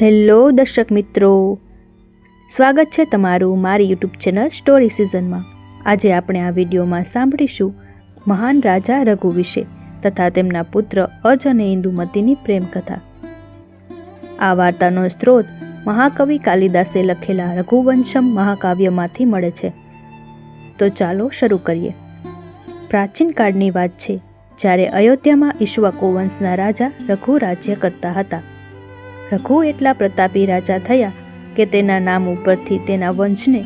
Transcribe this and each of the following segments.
Hello દર્શક મિત્રો. સ્વાગત છે તમારું મારી યુટ્યુબ ચેનલ સ્ટોરી સિઝનમાં. આજે આપણે આ વિડીયોમાં સાંભળીશું મહાન રાજા રઘુ વિશે તથા તેમના પુત્ર અજ અને ઇન્દુમતીની પ્રેમકથા. આ વાર્તાનો સ્ત્રોત મહાકવિ કાલિદાસે લખેલા રઘુવંશમ મહાકાવ્યમાંથી મળે છે. તો ચાલો શરૂ કરીએ. પ્રાચીન કાળની વાત છે જ્યારે અયોધ્યામાં ઈશ્વકો વંશના રાજા રઘુ રાજ્ય કરતા હતા. રઘુ એટલા પ્રતાપી રાજા થયા કે તેના નામ ઉપરથી તેના વંશને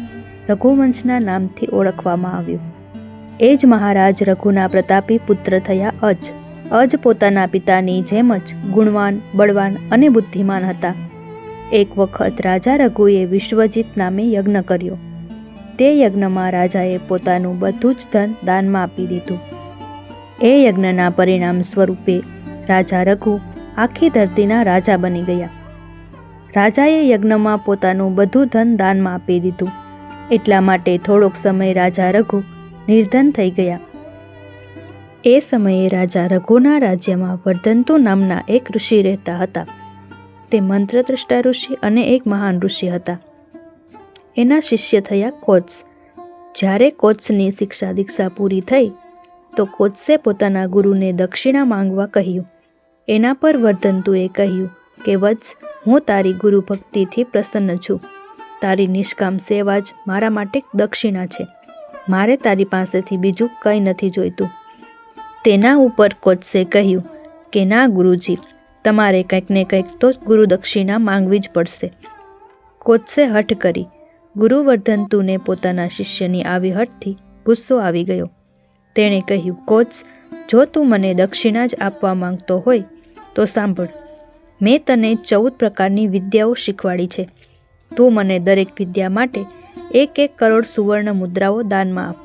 રઘુવંશના નામથી ઓળખવામાં આવ્યું. એ જ મહારાજ રઘુના પ્રતાપી પુત્ર થયા અજ. અજ પોતાના પિતાની જેમ જ ગુણવાન, બળવાન અને બુદ્ધિમાન હતા. એક વખત રાજા રઘુએ વિશ્વજીત નામે યજ્ઞ કર્યો. તે યજ્ઞમાં રાજાએ પોતાનું બધું જ ધન દાનમાં આપી દીધું. એ યજ્ઞના પરિણામ સ્વરૂપે રાજા રઘુ આખી ધરતીના રાજા બની ગયા. રાજાએ યજ્ઞમાં પોતાનું બધું ધન દાનમાં આપી દીધું. એટલા માટે થોડોક સમય રાજા રઘુ નિર્ધન થઈ ગયા. એ સમયે રાજા રઘુના રાજ્યમાં વર્ધંતુ નામના એક ઋષિ રહેતા હતા. તે મંત્રદ્રષ્ટા ઋષિ અને એક મહાન ઋષિ હતા. એના શિષ્ય થયા કોત્સ. જ્યારે કોત્સની શિક્ષા દીક્ષા પૂરી થઈ, તો કોત્સે પોતાના ગુરુને દક્ષિણા માંગવા કહ્યું. એના પર વર્ધનતુએ કહ્યું કે, વત્સ, હું તારી ગુરુ ભક્તિથી પ્રસન્ન છું. તારી નિષ્કામ સેવા જ મારા માટે દક્ષિણા છે. મારે તારી પાસેથી બીજું કંઈ નથી જોઈતું. તેના ઉપર કોચસે કહ્યું કે, ના, ગુરુજી, તમારે કંઈક ને કંઈક તો ગુરુ દક્ષિણા માંગવી જ પડશે. કોચસે હઠ કરી. ગુરુવર્ધનતુને પોતાના શિષ્યની આવી હઠથી ગુસ્સો આવી ગયો. તેણે કહ્યું કોચ જો તું મને દક્ષિણા જ આપવા માંગતો હોય તો સાંભળ, મેં તને ચૌદ પ્રકારની વિદ્યાઓ શીખવાડી છે. તું મને દરેક વિદ્યા માટે એક એક કરોડ સુવર્ણ મુદ્રાઓ દાનમાં આપ.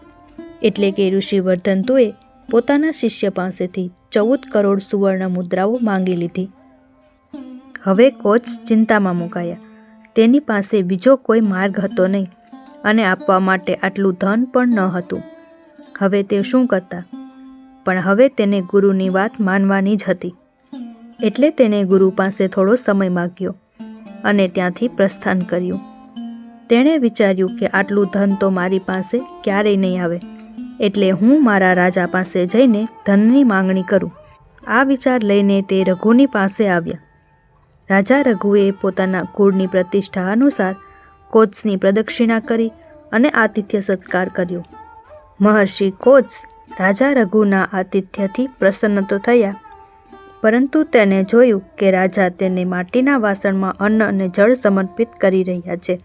એટલે કે ઋષિ વર્ધંતુએ પોતાના શિષ્ય પાસેથી ચૌદ કરોડ સુવર્ણ મુદ્રાઓ માંગી લીધી. હવે કોચ ચિંતામાં મુકાયા. તેની પાસે બીજો કોઈ માર્ગ હતો નહીં અને આપવા માટે આટલું ધન પણ ન હતું. હવે તે શું કરતા? પણ હવે તેને ગુરુની વાત માનવાની જ હતી. એટલે તેણે ગુરુ પાસે થોડો સમય માગ્યો અને ત્યાંથી પ્રસ્થાન કર્યું. તેણે વિચાર્યું કે આટલું ધન તો મારી પાસે ક્યારેય નહીં આવે, એટલે હું મારા રાજા પાસે જઈને ધનની માંગણી કરું. આ વિચાર લઈને તે રઘુની પાસે આવ્યા. રાજા રઘુએ પોતાના કુળની પ્રતિષ્ઠા અનુસાર કોચની પ્રદક્ષિણા કરી અને આતિથ્ય સત્કાર કર્યો. મહર્ષિ કોચ રાજા રઘુના આતિથ્યથી પ્રસન્ન તો થયા પરંતુ તેને જોયું કે રાજા તેને માટીના વાસણમાં અન્ન અને જળ સમર્પિત કરી રહ્યા છે.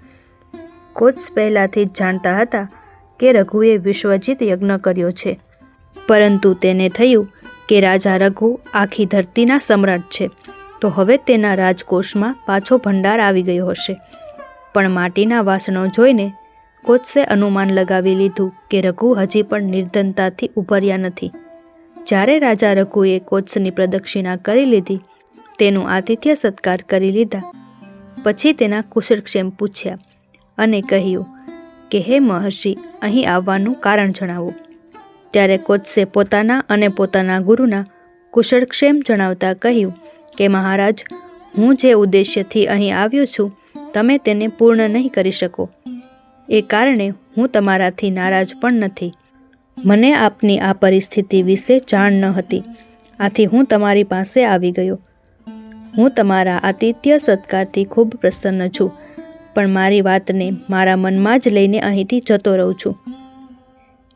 કોચ પહેલાંથી જ જાણતા હતા કે રઘુએ વિશ્વજીત યજ્ઞ કર્યો છે. પરંતુ તેને થયું કે રાજા રઘુ આખી ધરતીના સમ્રાટ છે. તો હવે તેના રાજકોષમાં પાછો ભંડાર આવી ગયો હશે. પણ માટીના વાસણો જોઈને કોચસે અનુમાન લગાવી લીધું કે રઘુ હજી પણ નિર્ધનતાથી ઉભર્યા નથી. જ્યારે રાજા રઘુએ કોત્સની પ્રદક્ષિણા કરી લીધી, તેનું આતિથ્ય સત્કાર કરી લીધા. પછી તેના કુશળક્ષેમ પૂછ્યા અને કહ્યું, કે હે મહર્ષિ, અહીં આવવાનું કારણ જણાવો. ત્યારે કોત્સે પોતાના અને પોતાના ગુરુના કુશળક્ષેમ જણાવતા કહ્યું, કે મહારાજ, હું જે ઉદ્દેશ્યથી અહીં આવ્યો છું, તમે તેને પૂર્ણ નહીં કરી શકો. એ કારણે હું તમારાથી નારાજ પણ નથી. મને આપની આ પરિસ્થિતિ વિશે જાણ ન હતી. આથી હું તમારી પાસે આવી ગયો. હું તમારા આતિથ્ય સત્કારથી ખૂબ પ્રસન્ન છું, પણ મારી વાતને મારા મનમાં જ લઈને અહીંથી જતો રહું છું.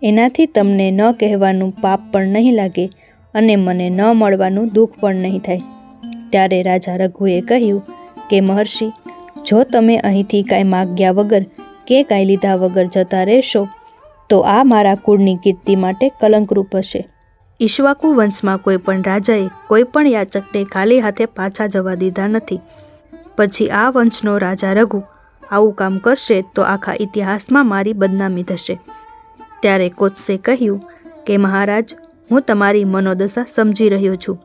એનાથી તમને ન કહેવાનું પાપ પણ નહીં લાગે અને મને ન મળવાનું દુઃખ પણ નહીં થાય. ત્યારે રાજા રઘુએ કહ્યું કે, મહર્ષિ, જો તમે અહીંથી કાંઈ માગ્યા વગર કે કાંઈ લીધા વગર જતા રહેશો તો આ મારા કુળની કીર્તિ માટે કલંકરૂપ હશે. ઈશ્વાકુ વંશમાં કોઈ પણ રાજાએ કોઈ પણ યાચકને ખાલી હાથે પાછા જવા દીધા નથી. પછી આ વંશનો રાજા રઘુ આવું કામ કરશે તો આખા ઇતિહાસમાં મારી બદનામી થશે. ત્યારે કોત્સે કહ્યું કે, મહારાજ, હું તમારી મનોદશા સમજી રહ્યો છું.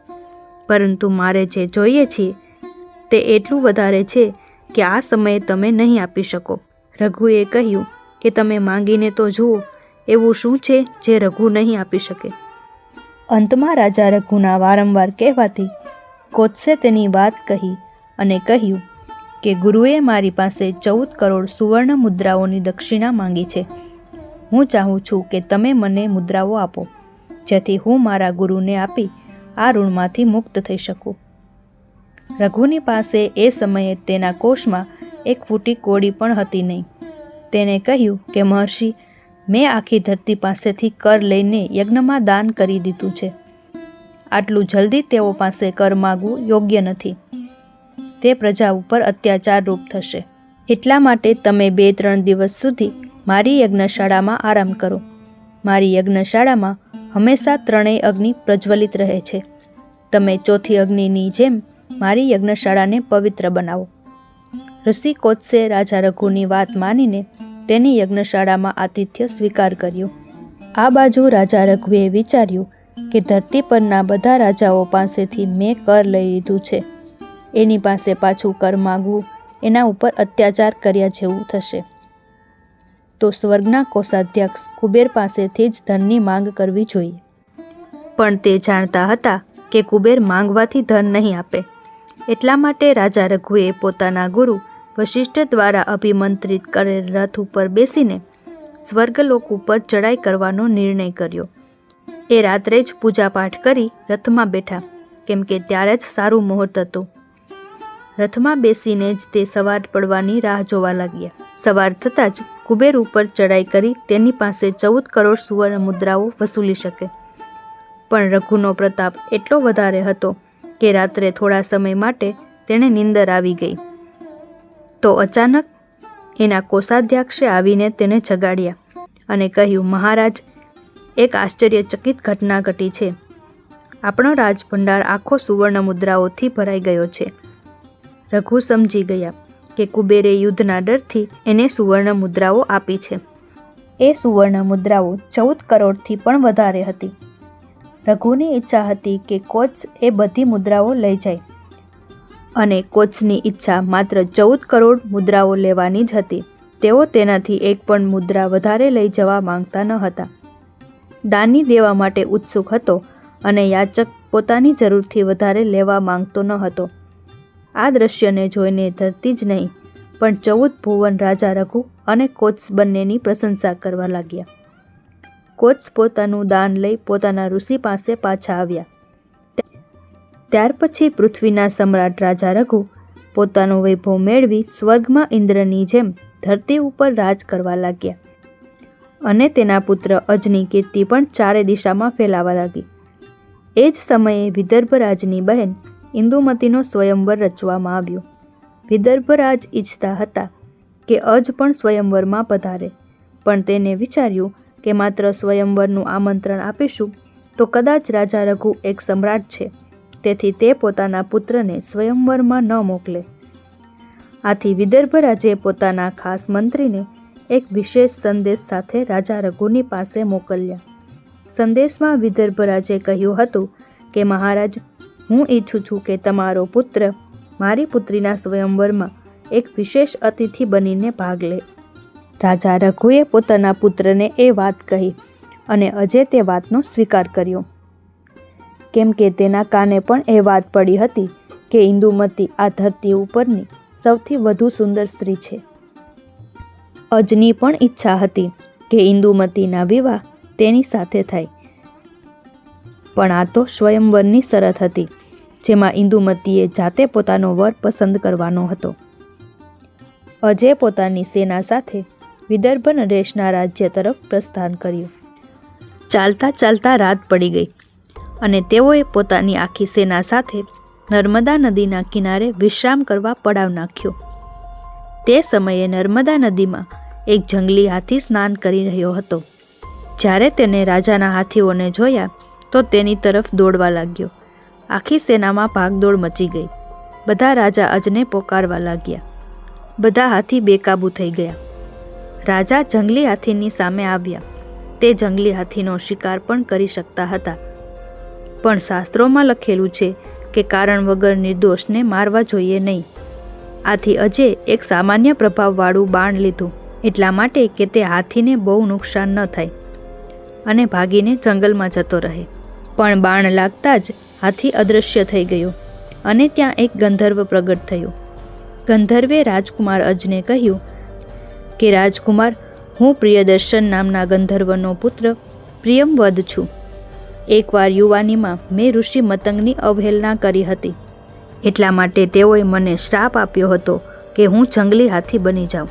પરંતુ મારે જે જોઈએ છીએ તે એટલું વધારે છે કે આ સમયે તમે નહીં આપી શકો. રઘુએ કહ્યું કે તમે માંગીને તો જુઓ, એવું શું છે જે રઘુ નહીં આપી શકે? અંતમાં રાજા રઘુના વારંવાર કહેવાથી કોત્સે તેની વાત કહી અને કહ્યું કે ગુરુએ મારી પાસે ચૌદ કરોડ સુવર્ણ મુદ્રાઓની દક્ષિણા માંગી છે. હું ચાહું છું કે તમે મને મુદ્રાઓ આપો, જેથી હું મારા ગુરુને આપી આ ઋણમાંથી મુક્ત થઈ શકું. રઘુની પાસે એ સમયે તેના કોષમાં એક ફૂટી કોડી પણ હતી નહીં. તેને કહ્યું કે, મહર્ષિ, મેં આખી ધરતી પાસેથી કર લઈને યજ્ઞમાં દાન કરી દીધું છે. આટલું જલ્દી તેઓ પાસે કર માગવું યોગ્ય નથી. તે પ્રજા ઉપર અત્યાચાર રૂપ થશે. એટલા માટે તમે બે ત્રણ દિવસ સુધી મારી યજ્ઞશાળામાં આરામ કરો. મારી યજ્ઞશાળામાં હંમેશા ત્રણેય અગ્નિ પ્રજ્વલિત રહે છે. તમે ચોથી અગ્નિની જેમ મારી યજ્ઞશાળાને પવિત્ર બનાવો. ઋષિ કોત્સે રાજા રઘુની વાત માનીને તેની યજ્ઞશાળામાં આતિથ્ય સ્વીકાર કર્યો. આ બાજુ રાજા રઘુએ વિચાર્યું કે ધરતી પરના બધા રાજાઓ પાસેથી મેં કર લઈ લીધું છે. એની પાસે પાછું કર માગવું એના ઉપર અત્યાચાર કર્યા જેવું થશે. તો સ્વર્ગના કોષાધ્યક્ષ કુબેર પાસેથી જ ધનની માંગ કરવી જોઈએ. પણ તે જાણતા હતા કે કુબેર માંગવાથી ધન નહીં આપે. એટલા માટે રાજા રઘુએ પોતાના ગુરુ વશિષ્ઠ દ્વારા અભિમંત્રિત કરેલ રથ ઉપર બેસીને સ્વર્ગલોક ઉપર ચડાઈ કરવાનો નિર્ણય કર્યો. એ રાત્રે જ પૂજાપાઠ કરી રથમાં બેઠા, કેમ કે ત્યારે જ સારું મુહૂર્ત હતું. રથમાં બેસીને જ તે સવાર પડવાની રાહ જોવા લાગ્યા. સવાર થતાં જ કુબેર ઉપર ચડાઈ કરી તેની પાસે ચૌદ કરોડ સુવર્ણ મુદ્રાઓ વસૂલી શકે. પણ રઘુનો પ્રતાપ એટલો વધારે હતો કે રાત્રે થોડા સમય માટે તેણે નીંદર આવી ગઈ. તો અચાનક એના કોષાધ્યક્ષે આવીને તેને જગાડ્યા અને કહ્યું, મહારાજ, એક આશ્ચર્યચકિત ઘટના ઘટી છે. આપણો રાજભંડાર આખો સુવર્ણ મુદ્રાઓથી ભરાઈ ગયો છે. રઘુ સમજી ગયા કે કુબેરે યુદ્ધના ડરથી એને સુવર્ણ મુદ્રાઓ આપી છે. એ સુવર્ણ મુદ્રાઓ ચૌદ કરોડથી પણ વધારે હતી. રઘુની ઈચ્છા હતી કે કોચ એ બધી મુદ્રાઓ લઈ જાય. અને કોચની ઈચ્છા માત્ર ચૌદ કરોડ મુદ્રાઓ લેવાની જ હતી. તેઓ તેનાથી એક પણ મુદ્રા વધારે લઈ જવા માંગતા ન હતા. દાની દેવા માટે ઉત્સુક હતો અને યાચક પોતાની જરૂરથી વધારે લેવા માંગતો ન હતો. આ દ્રશ્યને જોઈને ધરતી જ નહીં, પણ ચૌદ ભુવન રાજા રઘુ અને કોચ બંનેની પ્રશંસા કરવા લાગ્યા. કોચ પોતાનું દાન લઈ પોતાના ઋષિ પાસે પાછા આવ્યા. ત્યાર પછી પૃથ્વીના સમ્રાટ રાજા રઘુ પોતાનો વૈભવ મેળવી સ્વર્ગમાં ઇન્દ્રની જેમ ધરતી ઉપર રાજ કરવા લાગ્યા. અને તેના પુત્ર અજની કીર્તિ પણ ચારે દિશામાં ફેલાવા લાગી. એ જ સમયે વિદર્ભ રાજની બહેન ઇન્દુમતીનો સ્વયંવર રચવામાં આવ્યો. વિદર્ભરાજ ઈચ્છતા હતા કે અજ પણ સ્વયંવરમાં પધારે, પણ તેને વિચાર્યું કે માત્ર સ્વયંવરનું આમંત્રણ આપીશું તો કદાચ રાજા રઘુ એક સમ્રાટ છે. તેથી તે પોતાના પુત્રને સ્વયંવરમાં ન મોકલે. આથી વિદર્ભરાજે પોતાના ખાસ મંત્રીને એક વિશેષ સંદેશ સાથે રાજા રઘુની પાસે મોકલ્યા. સંદેશમાં વિદર્ભરાજે કહ્યું હતું કે, મહારાજ, હું ઈચ્છું છું કે તમારો પુત્ર મારી પુત્રીના સ્વયંવરમાં એક વિશેષ અતિથિ બનીને ભાગ લે. રાજા રઘુએ પોતાના પુત્રને એ વાત કહી અને અજે તે વાતનો સ્વીકાર કર્યો. કેમ કે તેના કાને પણ એ વાત પડી હતી કે ઇન્દુમતી આ ધરતી ઉપરની સૌથી વધુ સુંદર સ્ત્રી છે. અજની પણ ઈચ્છા હતી કે ઇન્દુમતીના વિવાહ તેની સાથે થાય. પણ આ તો સ્વયંવરની શરત હતી, જેમાં ઇન્દુમતીએ જાતે પોતાનો વર પસંદ કરવાનો હતો. અજય પોતાની સેના સાથે વિદર્ભ નરેશના રાજ્ય તરફ પ્રસ્થાન કર્યું. ચાલતા ચાલતા રાત પડી ગઈ. અને તેઓએ પોતાની આખી સેના સાથે નર્મદા નદીના કિનારે વિશ્રામ કરવા પડાવ નાખ્યો. તે સમયે નર્મદા નદીમાં એક જંગલી હાથી સ્નાન કરી રહ્યો હતો. જ્યારે તેને રાજાના હાથીઓને જોયા, તો તેની તરફ દોડવા લાગ્યો. આખી સેનામાં ભાગદોડ મચી ગઈ. બધા રાજા અજને પોકારવા લાગ્યા. બધા હાથી બેકાબૂ થઈ ગયા. રાજા જંગલી હાથીની સામે આવ્યા. તે જંગલી હાથીનો શિકાર પણ કરી શકતા હતા. પણ શાસ્ત્રોમાં લખેલું છે કે કારણ વગર નિર્દોષને મારવા જોઈએ નહીં. આથી અજે એક સામાન્ય પ્રભાવવાળું બાણ લીધું, એટલા માટે કે તે હાથીને બહુ નુકસાન ન થાય અને ભાગીને જંગલમાં જતો રહે. પણ બાણ લાગતા જ હાથી અદૃશ્ય થઈ ગયો અને ત્યાં એક ગંધર્વ પ્રગટ થયો. ગંધર્વે રાજકુમાર અજને કહ્યું કે, રાજકુમાર, હું પ્રિયદર્શન નામના ગંધર્વનો પુત્ર પ્રિયમવદ છું. એકવાર યુવાનીમાં મેં ઋષિ મતંગની અવહેલના કરી હતી. એટલા માટે તેઓએ મને શ્રાપ આપ્યો હતો કે હું જંગલી હાથી બની જાઉં.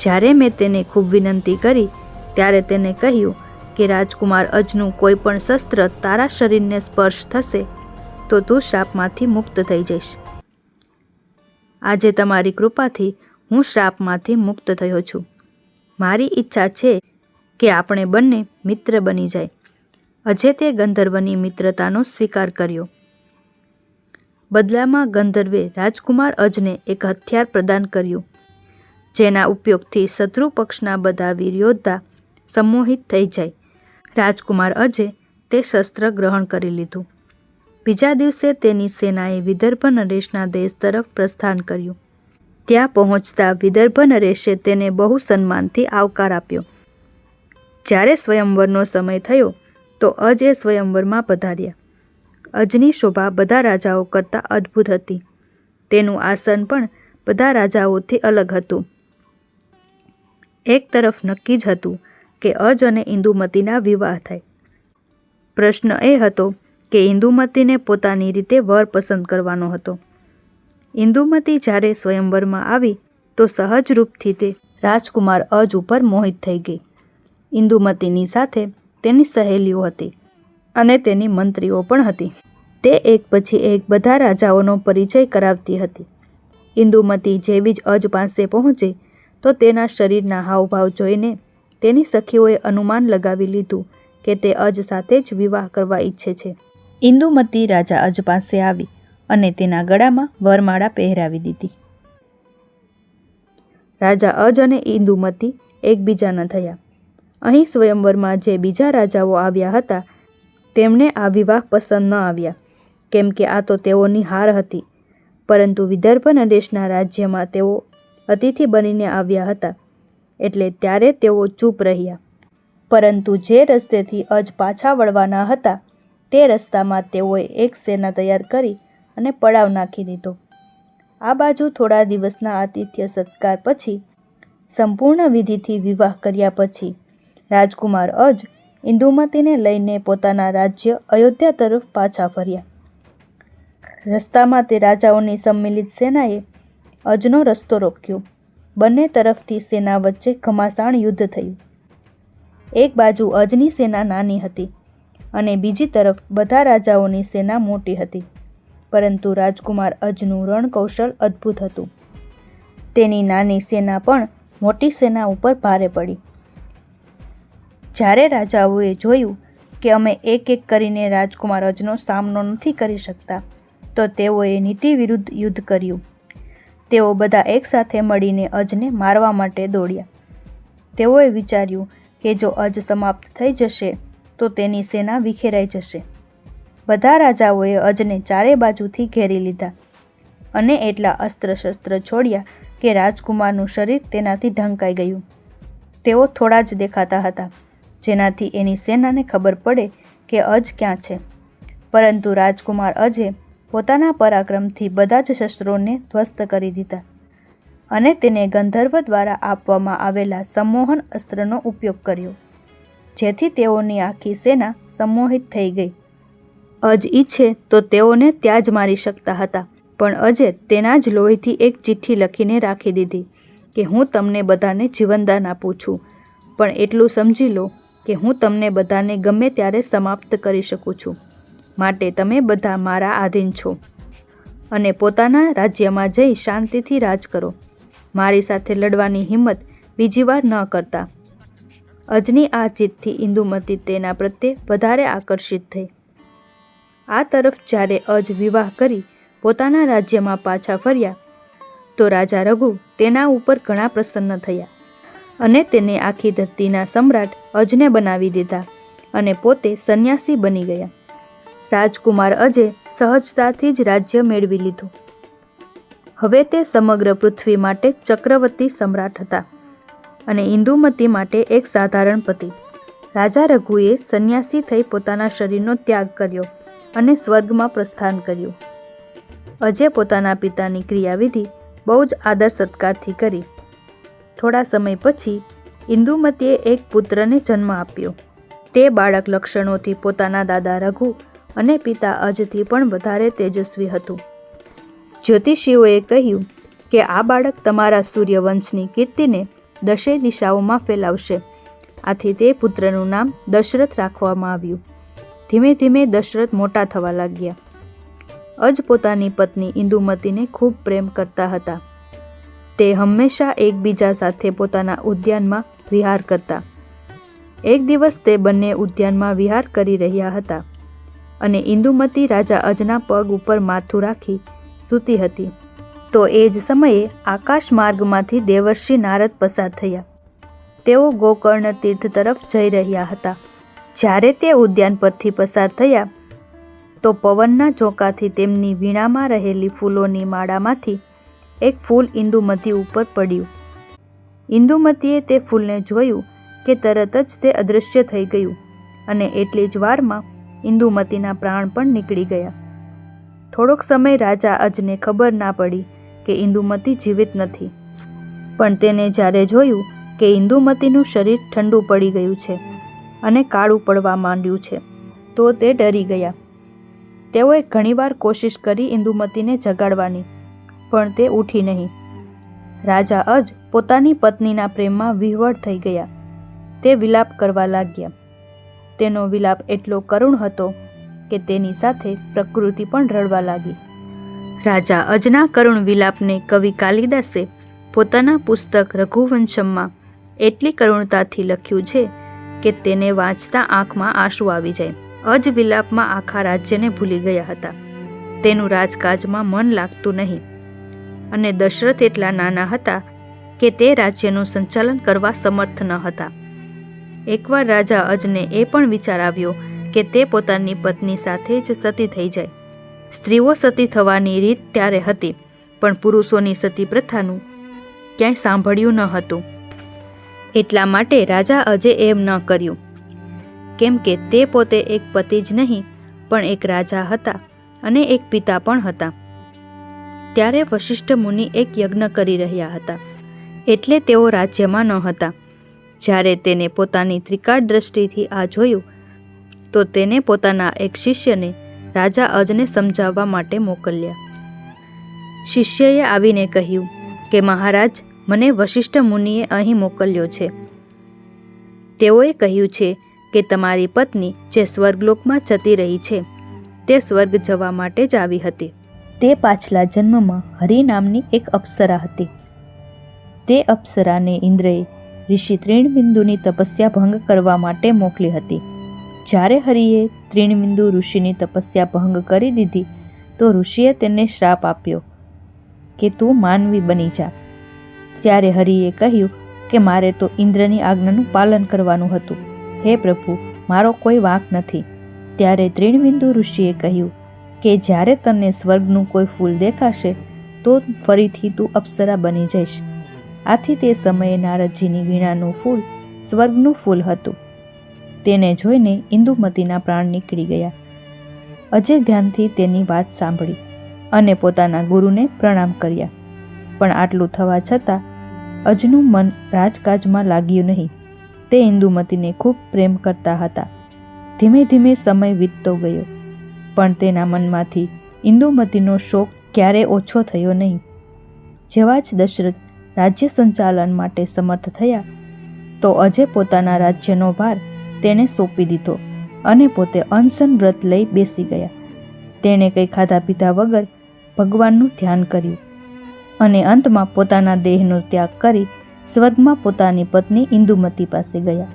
જ્યારે મેં તેને ખૂબ વિનંતી કરી, ત્યારે તેને કહ્યું કે રાજકુમાર અજનું કોઈ પણ શસ્ત્ર તારા શરીરને સ્પર્શ થશે, તો તું શ્રાપમાંથી મુક્ત થઈ જઈશ. આજે તમારી કૃપાથી હું શ્રાપમાંથી મુક્ત થયો છું. મારી ઈચ્છા છે કે આપણે બંને મિત્ર બની જાય. અજે તે ગંધર્વની મિત્રતાનો સ્વીકાર કર્યો. બદલામાં ગંધર્વે રાજકુમાર અજને એક હથિયાર પ્રદાન કર્યું, જેના ઉપયોગથી શત્રુ પક્ષના બધા વીર યોદ્ધા સંમોહિત થઈ જાય. રાજકુમાર અજે તે શસ્ત્ર ગ્રહણ કરી લીધું. બીજા દિવસે તેની સેનાએ વિદર્ભ નરેશના દેશ તરફ પ્રસ્થાન કર્યું. ત્યાં પહોંચતા વિદર્ભ નરેશે તેને બહુ સન્માનથી આવકાર આપ્યો. જ્યારે સ્વયંવરનો સમય થયો તો અજ એ સ્વયંવરમાં પધાર્યા. અજની શોભા બધા રાજાઓ કરતાં અદ્ભુત હતી. તેનું આસન પણ બધા રાજાઓથી અલગ હતું. એક તરફ નક્કી જ હતું કે અજ અને ઇન્દુમતીના વિવાહ થાય. પ્રશ્ન એ હતો કે ઇન્દુમતીને પોતાની રીતે વર પસંદ કરવાનો હતો. ઇન્દુમતી જ્યારે સ્વયંવરમાં આવી તો સહજ રૂપથી તે રાજકુમાર અજ ઉપર મોહિત થઈ ગઈ. ઇન્દુમતીની સાથે તેની સહેલીઓ હતી અને તેની મંત્રીઓ પણ હતી. તે એક પછી એક બધા રાજાઓનો પરિચય કરાવતી હતી. ઇન્દુમતી જેવી જ અજ પાસે પહોંચે તો તેના શરીરના હાવભાવ જોઈને તેની સખીઓએ અનુમાન લગાવી લીધું કે તે અજ સાથે જ વિવાહ કરવા ઈચ્છે છે. ઇન્દુમતી રાજા અજ પાસે આવી અને તેના ગળામાં વરમાળા પહેરાવી દીધી. રાજા અજ અને ઇન્દુમતી એકબીજાના થયા. અહીં સ્વયંવરમાં જે બીજા રાજાઓ આવ્યા હતા તેમણે આ વિવાહ પસંદ ન આવ્યા, કેમ કે આ તો તેઓની હાર હતી. પરંતુ વિદર્ભ નરેશના રાજ્યમાં તેઓ અતિથિ બનીને આવ્યા હતા, એટલે ત્યારે તેઓ ચૂપ રહ્યા. પરંતુ જે રસ્તેથી અજ પાછા વળવાના હતા, તે રસ્તામાં તેઓએ એક સેના તૈયાર કરી અને પડાવ નાખી દીધો. આ બાજુ થોડા દિવસના આતિથ્ય સત્કાર પછી, સંપૂર્ણ વિધિથી વિવાહ કર્યા પછી રાજકુમાર અજ ઇન્દુમતીને લઈને પોતાના રાજ્ય અયોધ્યા તરફ પાછા ફર્યા. રસ્તામાં તે રાજાઓની સંમિલિત સેનાએ અજનો રસ્તો રોક્યો. બંને તરફથી સેના વચ્ચે ઘમાસાણ યુદ્ધ થયું. એક બાજુ અજની સેના નાની હતી અને બીજી તરફ બધા રાજાઓની સેના મોટી હતી, પરંતુ રાજકુમાર અજનું રણકૌશલ અદ્ભુત હતું. તેની નાની સેના પણ મોટી સેના ઉપર ભારે પડી. જ્યારે રાજાઓએ જોયું કે અમે એક એક કરીને રાજકુમાર અજનો સામનો નથી કરી શકતા, તો તેઓએ નીતિ વિરુદ્ધ યુદ્ધ કર્યું. તેઓ બધા એકસાથે મળીને અજને મારવા માટે દોડ્યા. તેઓએ વિચાર્યું કે જો અજ સમાપ્ત થઈ જશે, તો તેની સેના વિખેરાઈ જશે. બધા રાજાઓએ અજને ચારે બાજુથી ઘેરી લીધા અને એટલા અસ્ત્ર શસ્ત્ર છોડ્યા કે રાજકુમારનું શરીર તેનાથી ઢંકાઈ ગયું. તેઓ થોડા જ દેખાતા હતા. જેનાથી એની સેનાને ખબર પડે કે અજ ક્યાં છે. પરંતુ રાજકુમાર અજે પોતાના પરાક્રમથી બધા જ શસ્ત્રોને ધ્વસ્ત કરી દીધા અને તેને ગંધર્વ દ્વારા આપવામાં આવેલા સંમોહન અસ્ત્રનો ઉપયોગ કર્યો, જેથી તેઓની આખી સેના સંમોહિત થઈ ગઈ. અજ ઈચ્છે તો તેઓને ત્યાં જ મારી શકતા હતા, પણ અજે તેના જ લોહીથી એક ચિઠ્ઠી લખીને રાખી દીધી કે હું તમને બધાને જીવનદાન આપું છું, પણ એટલું સમજી લો કે હું તમને બધાને ગમે ત્યારે સમાપ્ત કરી શકું છું. માટે તમે બધા મારા આધીન છો. અને પોતાના રાજ્યમાં જઈ શાંતિથી રાજ કરો. મારી સાથે લડવાની હિંમત બીજી વાર ન કરતા. અજની આ જીતથી ઇન્દુમતી તેના પ્રત્યે વધારે આકર્ષિત થઈ. આ તરફ જ્યારે અજ વિવાહ કરી પોતાના રાજ્યમાં પાછા ફર્યા, તો રાજા રઘુ તેના ઉપર ઘણા પ્રસન્ન થયા. અને તેને આખી ધરતીના સમ્રાટ અજને બનાવી દીધા અને પોતે સંન્યાસી બની ગયા. રાજકુમાર અજે સહજતાથી જ રાજ્ય મેળવી લીધું. હવે તે સમગ્ર પૃથ્વી માટે ચક્રવર્તી સમ્રાટ હતા અને ઇન્દુમતી માટે એક સાધારણ પતિ. રાજા રઘુએ સંન્યાસી થઈ પોતાના શરીરનો ત્યાગ કર્યો અને સ્વર્ગમાં પ્રસ્થાન કર્યું. અજે પોતાના પિતાની ક્રિયાવિધિ બહુ જ આદર સત્કારથી કરી. થોડા સમય પછી ઇન્દુમતીએ એક પુત્રને જન્મ આપ્યો. તે બાળક લક્ષણોથી પોતાના દાદા રઘુ અને પિતા અજથી પણ વધારે તેજસ્વી હતું. જ્યોતિષીઓએ કહ્યું કે આ બાળક તમારા સૂર્યવંશની કીર્તિને દશેય દિશાઓમાં ફેલાવશે. આથી તે પુત્રનું નામ દશરથ રાખવામાં આવ્યું. ધીમે ધીમે દશરથ મોટા થવા લાગ્યા. અજ પોતાની પત્ની ઇન્દુમતીને ખૂબ પ્રેમ કરતા હતા. તે હંમેશા એકબીજા સાથે પોતાના ઉદ્યાનમાં વિહાર કરતા. એક દિવસ તે બંને ઉદ્યાનમાં વિહાર કરી રહ્યા હતા અને ઇન્દુમતી રાજા અજના પગ ઉપર માથું રાખી સૂતી હતી. તો એ જ સમયે આકાશ માર્ગમાંથી દેવર્ષિ નારદ પસાર થયા. તેઓ ગોકર્ણ તીર્થ તરફ જઈ રહ્યા હતા. જ્યારે તે ઉદ્યાન પરથી પસાર થયા, તો પવનના ચોકાથી તેમની વીણામાં રહેલી ફૂલોની માળામાંથી એક ફૂલ ઇન્દુમતી ઉપર પડ્યું. ઇન્દુમતીએ તે ફૂલને જોયું કે તરત જ તે અદૃશ્ય થઈ ગયું અને એટલી જ વારમાં ઇન્દુમતીના પ્રાણ પણ નીકળી ગયા. થોડોક સમય રાજા અજને ખબર ના પડી કે ઇન્દુમતી જીવિત નથી. પણ તેને જ્યારે જોયું કે ઇન્દુમતીનું શરીર ઠંડુ પડી ગયું છે અને કાળું પડવા માંડ્યું છે, તો તે ડરી ગયા. તેઓએ ઘણીવાર કોશિશ કરી ઇન્દુમતીને જગાડવાની પણ તે ઉઠી નહીં. રાજા અજ પોતાની પત્નીના પ્રેમમાં વિહવળ થઈ ગયા. તે વિલાપ કરવા લાગ્યા. તેનો વિલાપ એટલો કરુણ હતો કે તેની સાથે પ્રકૃતિ પણ રડવા લાગી. રાજા અજના કરુણ વિલાપને કવિ કાલિદાસે પોતાના પુસ્તક રઘુવંશમમાં એટલી કરુણતાથી લખ્યું છે કે તેને વાંચતા આંખમાં આંસુ આવી જાય. અજ વિલાપમાં આખા રાજ્યને ભૂલી ગયા હતા. તેનું રાજકાજમાં મન લાગતું નહીં. અને દશરથ એટલા નાના હતા કે તે રાજ્યનું સંચાલન કરવા સમર્થ ન હતા. એકવાર રાજા અજને એ પણ વિચાર આવ્યો કે તે પોતાની પત્ની સાથે જ સતી થઈ જાય. સ્ત્રીઓ સતી થવાની રીત ત્યારે હતી, પણ પુરુષોની સતી પ્રથાનું ક્યાંય સાંભળ્યું ન હતું. એટલા માટે રાજા અજે એમ ન કર્યું. કેમ કે તે પોતે એક પતિ જ નહીં, પણ એક રાજા હતા અને એક પિતા પણ હતા. ત્યારે વશિષ્ઠ મુનિ એક યજ્ઞ કરી રહ્યા હતા. એટલે તેઓ રાજ્યમાં ન હતા જ્યારે તેને પોતાની ત્રિકાળ દ્રષ્ટિથી આ જોયું, તો તેને પોતાના એક શિષ્યને રાજા અજને સમજાવવા માટે મોકલ્યા. શિષ્યએ આવીને કહ્યું કે, મહારાજ, મને વશિષ્ઠ મુનિએ અહીં મોકલ્યો છે. તેઓએ કહ્યું છે કે, તમારી પત્ની જે સ્વર્ગલોકમાં જતી રહી છે, તે સ્વર્ગ જવા માટે જ આવી હતી. તે પાછલા જન્મમાં હરિ નામની એક અપ્સરા હતી. તે અપ્સરાને ઇન્દ્રએ ઋષિ ત્રિણબિંદુની તપસ્યા ભંગ કરવા માટે મોકલી હતી. જ્યારે હરિએ ત્રિણબિંદુ ઋષિની તપસ્યા ભંગ કરી દીધી, તો ઋષિએ તેને શ્રાપ આપ્યો કે તું માનવી બની જા. ત્યારે હરિએ કહ્યું કે મારે તો ઇન્દ્રની આજ્ઞાનું પાલન કરવાનું હતું. હે પ્રભુ, મારો કોઈ વાંક નથી. ત્યારે ત્રિણબિંદુ ઋષિએ કહ્યું કે જ્યારે તને સ્વર્ગનું કોઈ ફૂલ દેખાશે, તો ફરીથી તું અપ્સરા બની જઈશ. આથી તે સમયે નારદજીની વીણાનું ફૂલ સ્વર્ગનું ફૂલ હતું. તેને જોઈને ઇન્દુમતીના પ્રાણ નીકળી ગયા. અજય ધ્યાનથી તેની વાત સાંભળી અને પોતાના ગુરુને પ્રણામ કર્યા. પણ આટલું થવા છતાં અજનું મન રાજકાજમાં લાગ્યું નહીં. તે ઇન્દુમતીને ખૂબ પ્રેમ કરતા હતા. ધીમે ધીમે સમય વીતતો ગયો. પણ તેના મનમાંથી ઇન્દુમતીનો શોક ક્યારે ઓછો થયો નહીં. જેવા જ દશરથ રાજ્ય સંચાલન માટે સમર્થ થયા, તો અજય પોતાના રાજ્યનો ભાર તેણે સોંપી દીધો અને પોતે અનશન વ્રત લઈ બેસી ગયા. તેણે કંઈ ખાધા પીધા વગર ભગવાનનું ધ્યાન કર્યું અને અંતમાં પોતાના દેહનો ત્યાગ કરી સ્વર્ગમાં પોતાની પત્ની ઇન્દુમતી પાસે ગયા.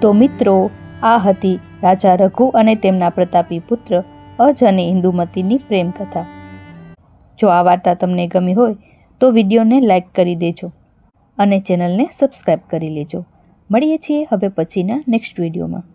તો મિત્રો, આ હતી રાજા રઘુ અને તેમના પ્રતાપી પુત્ર અજ અને ઇન્દુમતીની પ્રેમ કથા જો આ વાર્તા તમને ગમી હોય, તો વિડીયોને લાઈક કરી દેજો અને ચેનલને સબસ્ક્રાઈબ કરી લેજો. મળીએ છીએ હવે પછીના નેક્સ્ટ વિડીયોમાં.